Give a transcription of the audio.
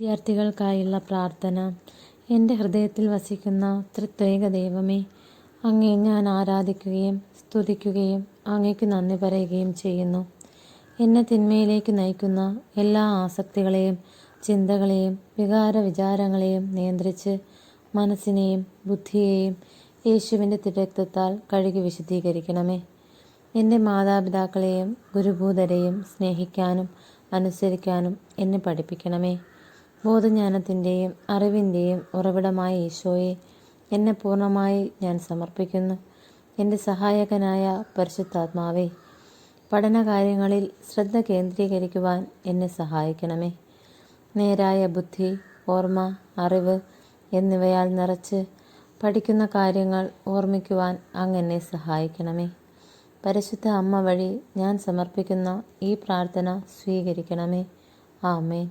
വിദ്യാർത്ഥികൾക്കായുള്ള പ്രാർത്ഥന. എന്റെ ഹൃദയത്തിൽ വസിക്കുന്ന ത്രിത്വൈക ദൈവമേ അങ്ങേ ഞാൻ ആരാധിക്കുകയും സ്തുതിക്കുകയും അങ്ങേക്ക് നന്ദി പറയുകയും ചെയ്യുന്നു. എന്നെ തിന്മയിലേക്ക് നയിക്കുന്ന എല്ലാ ആസക്തികളെയും ചിന്തകളെയും വികാര വിചാരങ്ങളെയും നിയന്ത്രിച്ച് മനസ്സിനെയും ബുദ്ധിയെയും യേശുവിന്റെ തിരക്തത്താൽ കഴുകി വിശദീകരിക്കണമേ എന്റെ മാതാപിതാക്കളെയും ഗുരുഭൂതരെയും സ്നേഹിക്കാനും അനുസരിക്കാനും എന്നെ പഠിപ്പിക്കണമേ. ബോധജ്ഞാനത്തിന്റെയും അറിവിന്റെയും ഉറവിടമായ ഈശോയെ എന്നെ പൂർണമായി ഞാൻ സമർപ്പിക്കുന്നു. എന്റെ സഹായകനായ പരിശുദ്ധാത്മാവേ പഠനകാര്യങ്ങളിൽ ശ്രദ്ധ കേന്ദ്രീകരിക്കുവാൻ എന്നെ സഹായിക്കണമേ. നേരായ ബുദ്ധി ഓർമ്മ അറിവ് എന്നിവയാൽ നിറച്ച് പഠിക്കുന്ന കാര്യങ്ങൾ ഓർമ്മിക്കുവാൻ അങ്ങനെ സഹായിക്കണമേ. പരിശുദ്ധ അമ്മ വഴി ഞാൻ സമർപ്പിക്കുന്ന ഈ പ്രാർത്ഥന സ്വീകരിക്കണമേ. ആമേൻ.